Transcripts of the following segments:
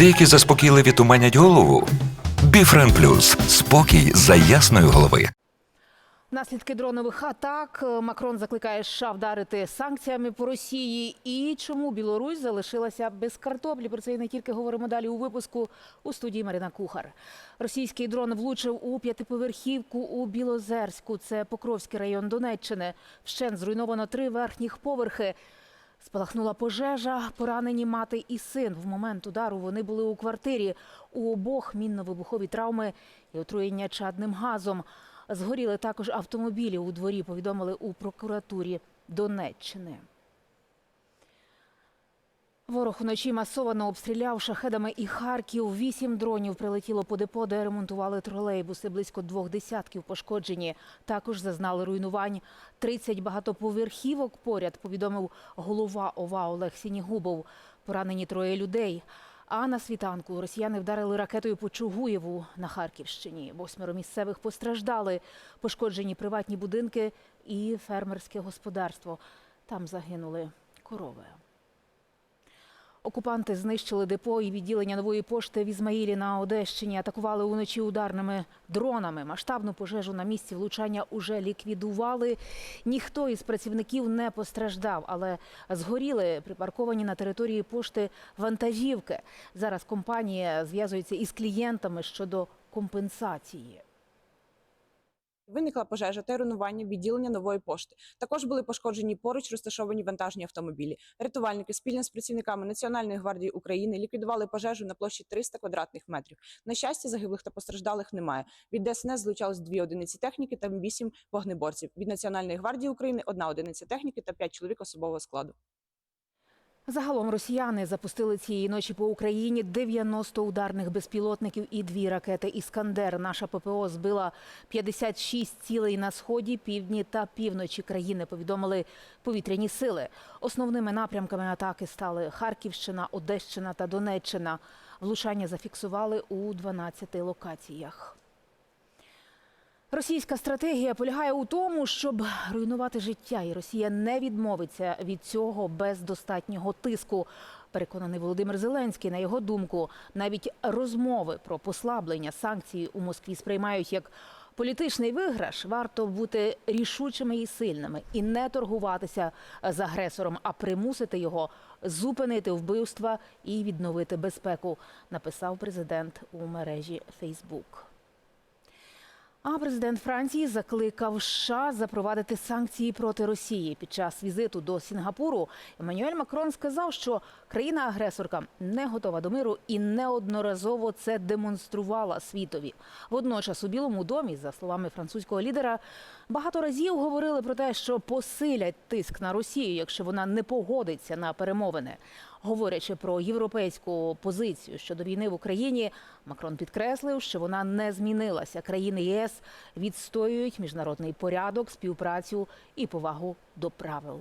Деякі заспокійливі туманять голову. Біфрен Плюс спокій за ясної голови. Наслідки дронових атак Макрон закликає США вдарити санкціями по Росії. І чому Білорусь залишилася без картоплі? Про це і не тільки говоримо далі у випуску у студії Марина Кухар. Російський дрон влучив у п'ятиповерхівку у Білозерську. Це Покровський район Донеччини. Вщент зруйновано три верхніх поверхи. Спалахнула пожежа, поранені мати і син. В момент удару вони були у квартирі. У обох мінно-вибухові травми і отруєння чадним газом. Згоріли також автомобілі у дворі, повідомили у прокуратурі Донеччини. Ворог уночі масовано обстріляв шахедами і Харків. Вісім дронів прилетіло по депо, де ремонтували тролейбуси. Близько двох десятків пошкоджені. Також зазнали руйнувань. 30 багатоповерхівок поряд, повідомив голова ОВА Олег Сінігубов. Поранені троє людей. А на світанку росіяни вдарили ракетою по Чугуєву на Харківщині. Восьмеро місцевих постраждали. Пошкоджені приватні будинки і фермерське господарство. Там загинули корови. Окупанти знищили депо і відділення нової пошти в Ізмаїлі на Одещині. Атакували уночі ударними дронами. Масштабну пожежу на місці влучання уже ліквідували. Ніхто із працівників не постраждав, але згоріли припарковані на території пошти вантажівки. Зараз компанія зв'язується із клієнтами щодо компенсації. Виникла пожежа та руйнування відділення нової пошти. Також були пошкоджені поруч розташовані вантажні автомобілі. Рятувальники спільно з працівниками Національної гвардії України ліквідували пожежу на площі 300 квадратних метрів. На щастя, загиблих та постраждалих немає. Від ДСНС злучалось дві одиниці техніки та вісім вогнеборців. Від Національної гвардії України одна одиниця техніки та п'ять чоловік особового складу. Загалом росіяни запустили цієї ночі по Україні 90 ударних безпілотників і дві ракети Іскандер. Наша ППО збила 56 цілей на сході, півдні та півночі країни. Повідомили повітряні сили. Основними напрямками атаки стали Харківщина, Одещина та Донеччина. Влучання зафіксували у 12 локаціях. Російська стратегія полягає у тому, щоб руйнувати життя, і Росія не відмовиться від цього без достатнього тиску. Переконаний Володимир Зеленський, на його думку, навіть розмови про послаблення санкцій у Москві сприймають як політичний виграш. Варто бути рішучими і сильними і не торгуватися з агресором, а примусити його зупинити вбивства і відновити безпеку. Написав президент у мережі Фейсбук. А президент Франції закликав США запровадити санкції проти Росії. Під час візиту до Сінгапуру Еммануель Макрон сказав, що країна-агресорка не готова до миру і неодноразово це демонструвала світові. Водночас у Білому домі, за словами французького лідера, багато разів говорили про те, що посилять тиск на Росію, якщо вона не погодиться на перемовини. Говорячи про європейську позицію щодо війни в Україні, Макрон підкреслив, що вона не змінилася. Країни ЄС відстоюють міжнародний порядок, співпрацю і повагу до правил.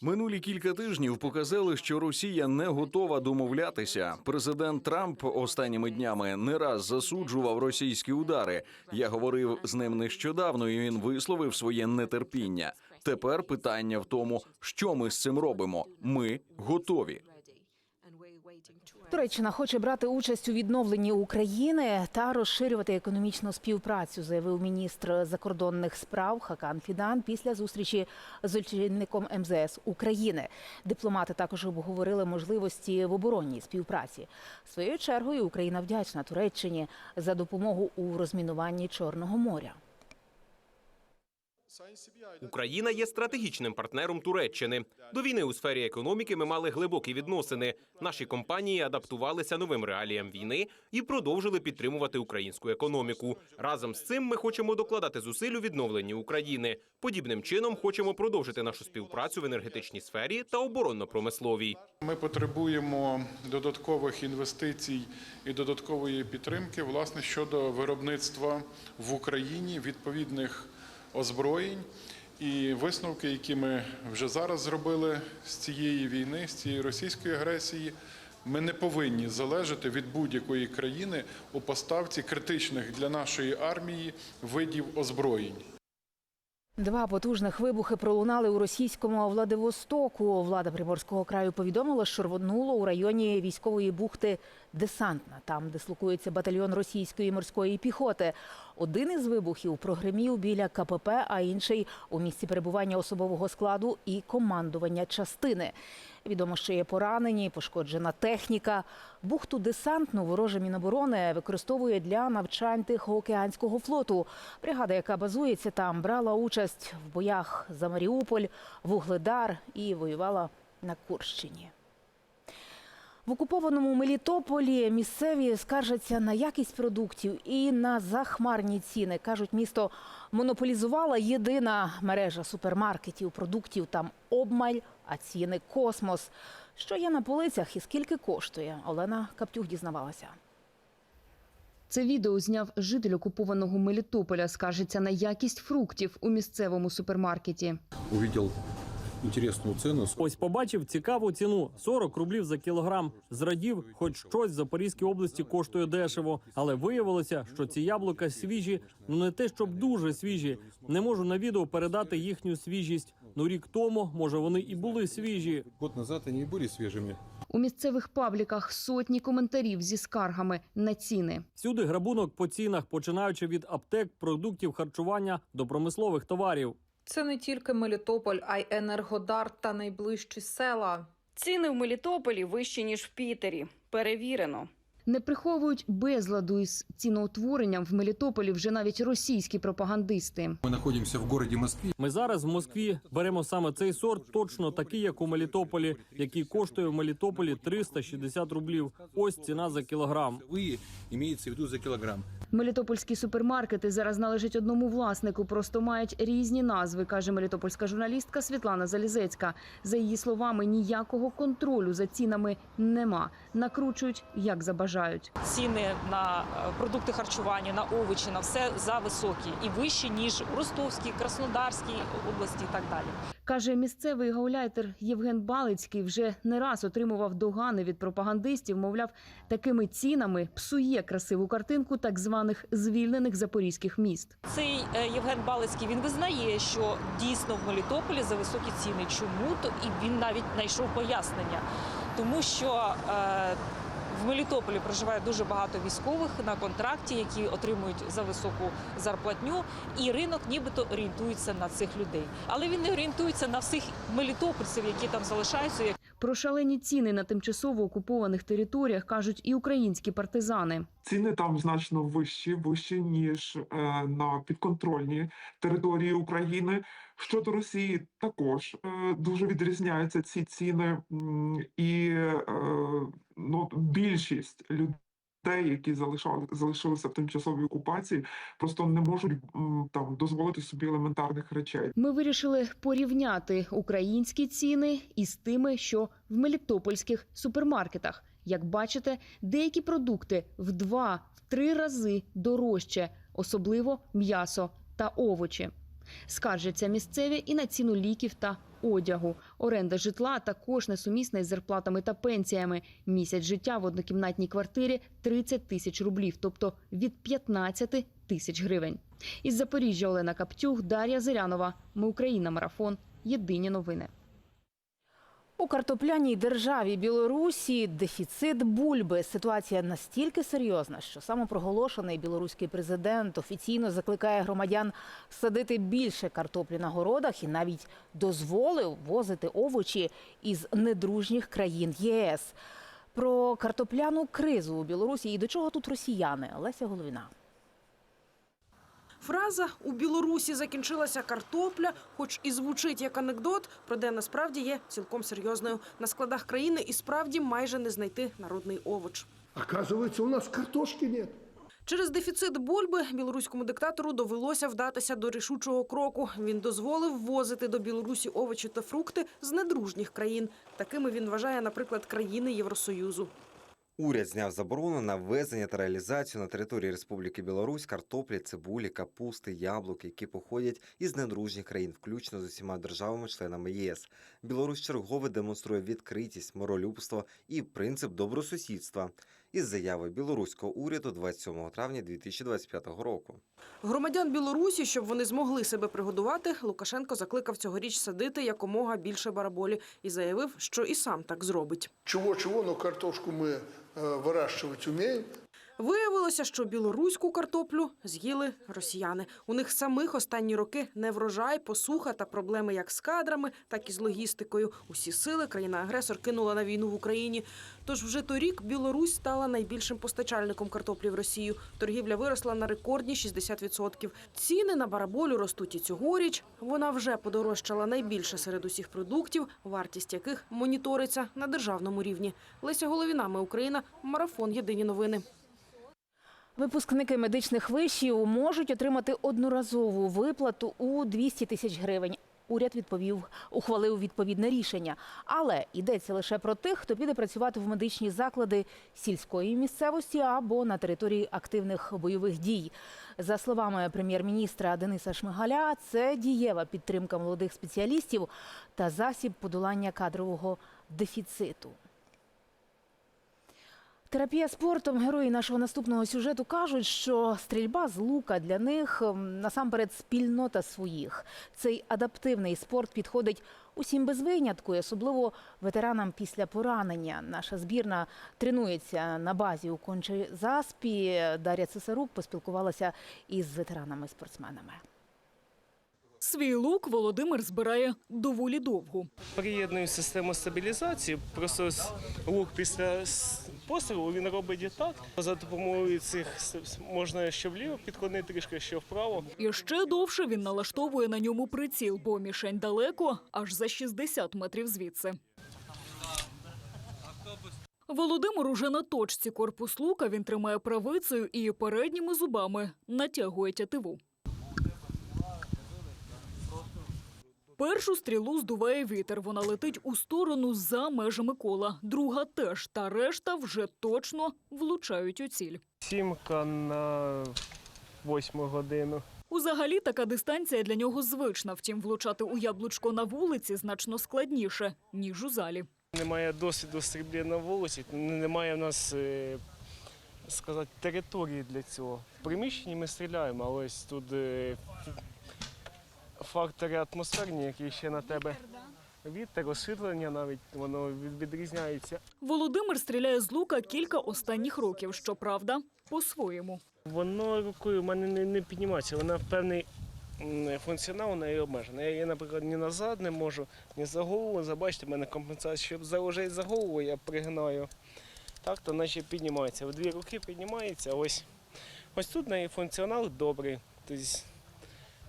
Минулі кілька тижнів показали, що Росія не готова домовлятися. Президент Трамп останніми днями не раз засуджував російські удари. Я говорив з ним нещодавно, і він висловив своє нетерпіння. Тепер питання в тому, що ми з цим робимо. Ми готові. Туреччина хоче брати участь у відновленні України та розширювати економічну співпрацю, заявив міністр закордонних справ Хакан Фідан після зустрічі з очільником МЗС України. Дипломати також обговорили можливості в оборонній співпраці. Своєю чергою Україна вдячна Туреччині за допомогу у розмінуванні Чорного моря. Україна є стратегічним партнером Туреччини. До війни у сфері економіки ми мали глибокі відносини. Наші компанії адаптувалися новим реаліям війни і продовжили підтримувати українську економіку. Разом з цим ми хочемо докладати зусиль у відновленні України. Подібним чином хочемо продовжити нашу співпрацю в енергетичній сфері та оборонно-промисловій. Ми потребуємо додаткових інвестицій і додаткової підтримки власне щодо виробництва в Україні відповідних озброєнь. І висновки, які ми вже зараз зробили з цієї війни, з цієї російської агресії, ми не повинні залежати від будь-якої країни у поставці критичних для нашої армії видів озброєнь. Два потужних вибухи пролунали у російському Владивостоку. Влада Приморського краю повідомила, що рвонуло у районі військової бухти Десантна. Там дислокується батальйон російської морської піхоти. Один із вибухів прогремів біля КПП, а інший у місці перебування особового складу і командування частини. Відомо, що є поранені, пошкоджена техніка. Бухту десантну вороже Міноборони використовує для навчань Тихоокеанського флоту. Бригада, яка базується там, брала участь в боях за Маріуполь, Вугледар і воювала на Курщині. В окупованому Мелітополі місцеві скаржаться на якість продуктів і на захмарні ціни. Кажуть, місто монополізувала єдина мережа супермаркетів. Продуктів там обмаль, а ціни космос. Що є на полицях і скільки коштує? Олена Каптюх дізнавалася. Це відео зняв житель окупованого Мелітополя. Скаржиться на якість фруктів у місцевому супермаркеті. увидел интересную цену. Ось побачив цікаву ціну 40 рублів за кілограм. Зрадів, хоч щось в Запорізькій області коштує дешево, але виявилося, що ці яблука свіжі, ну не те, щоб дуже свіжі. Не можу на відео передати їхню свіжість. Ну рік тому, може, вони і були свіжі. Год назад они и были свежими. У місцевих пабліках сотні коментарів зі скаргами на ціни. Всюди грабунок по цінах, починаючи від аптек, продуктів харчування до промислових товарів. Це не тільки Мелітополь, а й Енергодар та найближчі села. Ціни в Мелітополі вищі, ніж в Пітері. Перевірено. Не приховують безладу із ціноутворенням в Мелітополі вже навіть російські пропагандисти. Мы находимся в городе Москве. Ми зараз в Москві беремо саме цей сорт, точно такий, як у Мелітополі, який коштує в Мелітополі 360 рублів. Ось ціна за кілограм. Вы имеется в виду за килограмм. Мелітопольські супермаркети зараз належать одному власнику, просто мають різні назви, каже мелітопольська журналістка Світлана Залізецька. За її словами, ніякого контролю за цінами нема. Накручують як забажають. ціни на е, продукти харчування, на овочі, на все за високі і вищі ніж у Ростовській, Краснодарській області і так далі. Каже місцевий гауляйтер Євген Балицький вже не раз отримував догани від пропагандистів. Мовляв, такими цінами псує красиву картинку так званих звільнених запорізьких міст. Цей е, Євген Балицький він визнає, що дійсно в Мелітополі за високі ціни. Чому то і він навіть знайшов пояснення, тому що. Е, в Мелітополі проживає дуже багато військових на контракті, які отримують за високу зарплатню, і ринок нібито орієнтується на цих людей. Але він не орієнтується на всіх мелітопольців, які там залишаються, Про шалені ціни на тимчасово окупованих територіях кажуть і українські партизани. Ціни там значно вищі, вищі ніж е, на підконтрольній території України. Щодо Росії, також е, дуже відрізняються ці ціни, і е, ну, більшість людей, які залишали залишилися в тимчасовій окупації, просто не можуть там дозволити собі елементарних речей. Ми вирішили порівняти українські ціни із тими, що в мелітопольських супермаркетах. Як бачите, деякі продукти в два-три рази дорожче, особливо м'ясо та овочі. Скаржаться місцеві і на ціну ліків та одягу. Оренда житла також несумісна із зарплатами та пенсіями. Місяць життя в однокімнатній квартирі 30 тисяч рублів, тобто від 15 тисяч гривень. Із Запоріжжя Олена Каптюх, Дар'я Зирянова. Ми Україна. Марафон. Єдині новини. У картопляній державі Білорусі дефіцит бульби. Ситуація настільки серйозна, що самопроголошений білоруський президент офіційно закликає громадян садити більше картоплі на городах і навіть дозволив возити овочі із недружніх країн ЄС. Про картопляну кризу у Білорусі і до чого тут росіяни? Леся Головіна. Фраза у Білорусі закінчилася картопля, хоч і звучить як анекдот, проте насправді є цілком серйозною. На складах країни і справді майже не знайти народний овоч. Оказывается, у нас картошки нет. Через дефіцит бульби білоруському диктатору довелося вдатися до рішучого кроку. Він дозволив ввозити до Білорусі овочі та фрукти з недружніх країн. Такими він вважає, наприклад, країни Євросоюзу. Уряд зняв заборону на ввезення та реалізацію на території Республіки Білорусь картоплі, цибулі, капусти, яблук, які походять із недружніх країн, включно з усіма державами-членами ЄС. Білорусь чергове демонструє відкритість, миролюбство і принцип добросусідства із заяви білоруського уряду 27 травня 2025 року. Громадян Білорусі, щоб вони змогли себе пригодувати, Лукашенко закликав цьогоріч садити якомога більше бараболі і заявив, що і сам так зробить. Чего-чего, но картошку мы э, выращивать умеем. Виявилося, що білоруську картоплю з'їли росіяни. У них самих останні роки не врожай, посуха та проблеми як з кадрами, так і з логістикою. Усі сили країна-агресор кинула на війну в Україні. Тож вже торік Білорусь стала найбільшим постачальником картоплі в Росію. Торгівля виросла на рекордні 60%. Ціни на бараболю ростуть і цьогоріч. Вона вже подорожчала найбільше серед усіх продуктів, вартість яких моніториться на державному рівні. Леся Головіна, ми Україна, марафон. Єдині новини. Випускники медичних вишів можуть отримати одноразову виплату у 200 тисяч гривень. Уряд відповів, ухвалив відповідне рішення. Але йдеться лише про тих, хто піде працювати в медичні заклади сільської місцевості або на території активних бойових дій. За словами прем'єр-міністра Дениса Шмигаля, це дієва підтримка молодих спеціалістів та засіб подолання кадрового дефіциту. Терапія спортом. Герої нашого наступного сюжету кажуть, що стрільба з лука для них насамперед спільнота своїх. Цей адаптивний спорт підходить усім без винятку, і особливо ветеранам після поранення. Наша збірна тренується на базі у Кончі-Заспі. Дар'я Цесарук поспілкувалася із ветеранами-спортсменами. Свій лук Володимир збирає доволі довго. Приєдную систему стабілізації. Просто лук після пострілу він робить і так. За допомогою цих можна що вліво підклонити трішки, що вправо. І ще довше він налаштовує на ньому приціл, бо мішень далеко, аж за 60 метрів звідси. Володимир уже на точці корпус лука він тримає правицею і передніми зубами натягує тятиву. Першу стрілу здуває вітер. Вона летить у сторону за межами кола. Друга теж, та решта вже точно влучають у ціль. Сімка на восьму годину. Узагалі така дистанція для нього звична. Втім, влучати у яблучко на вулиці значно складніше, ніж у залі. Немає досвіду стрільби на вулиці, немає в нас е, сказати, території для цього. В приміщенні ми стріляємо, а ось тут е, фактори атмосферні, які ще на тебе вітер, освітлення навіть воно відрізняється. Володимир стріляє з лука кілька останніх років, щоправда, по-своєму. Воно рукою в мене не, не піднімається, вона певний функціонал у неї обмежена. Я, наприклад, ні назад не можу, ні за голову. Забачте, в мене компенсація, щоб заложити за голову, я пригинаю. Так, то наче піднімається. В дві руки піднімається. Ось, ось тут неї функціонал добрий. Тобто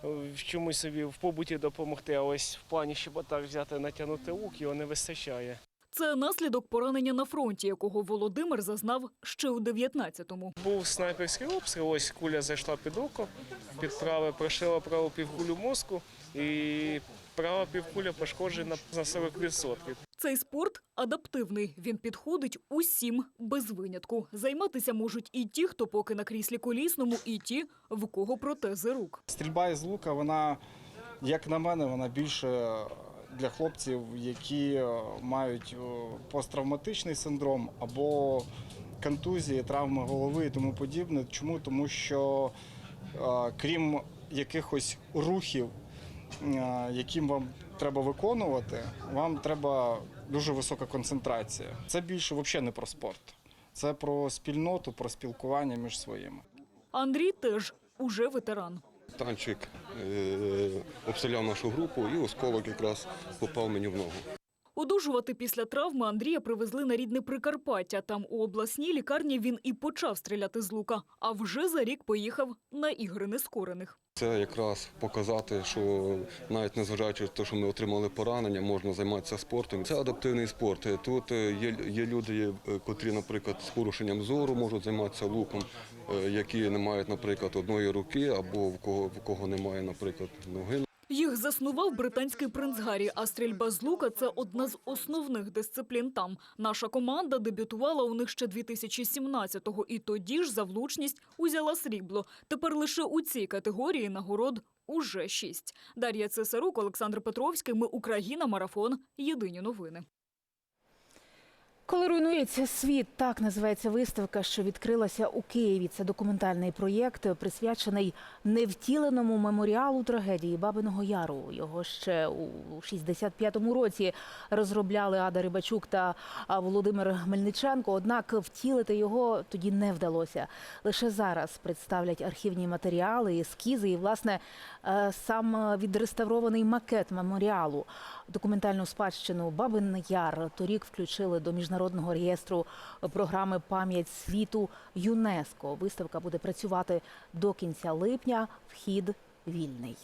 в чомусь собі в побуті допомогти, а ось в плані, щоб отак взяти, натягнути лук, його не вистачає. Це наслідок поранення на фронті, якого Володимир зазнав ще у 19-му. Був снайперський обстріл, ось куля зайшла під око, під праве, прошила праву півкулю мозку і права півкуля пошкоджена на 40%. Цей спорт адаптивний. Він підходить усім без винятку. Займатися можуть і ті, хто поки на кріслі колісному, і ті, в кого протези рук. Стрільба із лука, вона, як на мене, вона більше для хлопців, які е, мають е, посттравматичний синдром або контузії, травми голови і тому подібне. Чому? Тому що е, крім якихось рухів, які вам треба виконувати, вам треба дуже висока концентрація. Це більше взагалі не про спорт. Це про спільноту, про спілкування між своїми. Андрій теж уже ветеран. Танчик е, обстріляв нашу групу і осколок якраз попав мені в ногу. Одужувати після травми Андрія привезли на рідне Прикарпаття. Там у обласній лікарні він і почав стріляти з лука, а вже за рік поїхав на ігри нескорених. Це якраз показати, що навіть незважаючи на те, що ми отримали поранення, можна займатися спортом. Це адаптивний спорт. Тут е, є, є люди, е, котрі, наприклад, з порушенням зору можуть займатися луком, е, які не мають, наприклад, одної руки, або в кого в кого немає, наприклад, ноги. Їх заснував британський принц Гаррі, а стрільба з лука – це одна з основних дисциплін там. Наша команда дебютувала у них ще 2017-го, і тоді ж за влучність узяла срібло. Тепер лише у цій категорії нагород уже шість. Дар'я Цесарук, Олександр Петровський. Ми Україна. Марафон. Єдині новини. Коли руйнується світ, так називається виставка, що відкрилася у Києві. Це документальний проєкт, присвячений невтіленому меморіалу трагедії Бабиного Яру. Його ще у 65-му році розробляли Ада Рибачук та Володимир Мельниченко. Однак втілити його тоді не вдалося. Лише зараз представлять архівні матеріали, ескізи і, власне, е, сам відреставрований макет меморіалу. Документальну спадщину Бабин Яр торік включили до міжнародного реєстру програми Пам'ять світу ЮНЕСКО. Виставка буде працювати до кінця липня. Вхід вільний.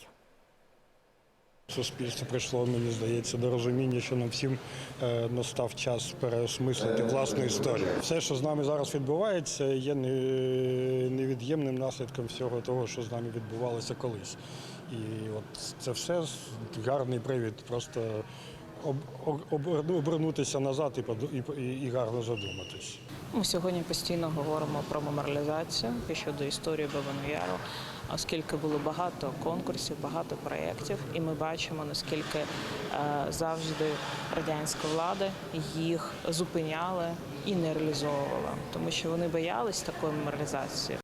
Суспільство прийшло, мені здається, до розуміння, що нам всім е, настав час переосмислити власну історію. Все, що з нами зараз відбувається, є не- невід'ємним наслідком всього того, що з нами відбувалося колись. І от це все гарний привід просто обернутися назад і, і, гарно задуматись. Ми сьогодні постійно говоримо про меморіалізацію і щодо історії Бабану Яру, оскільки було багато конкурсів, багато проєктів, і ми бачимо, наскільки е, завжди радянська влада їх зупиняла і не реалізовувала, тому що вони боялись такої меморіалізації.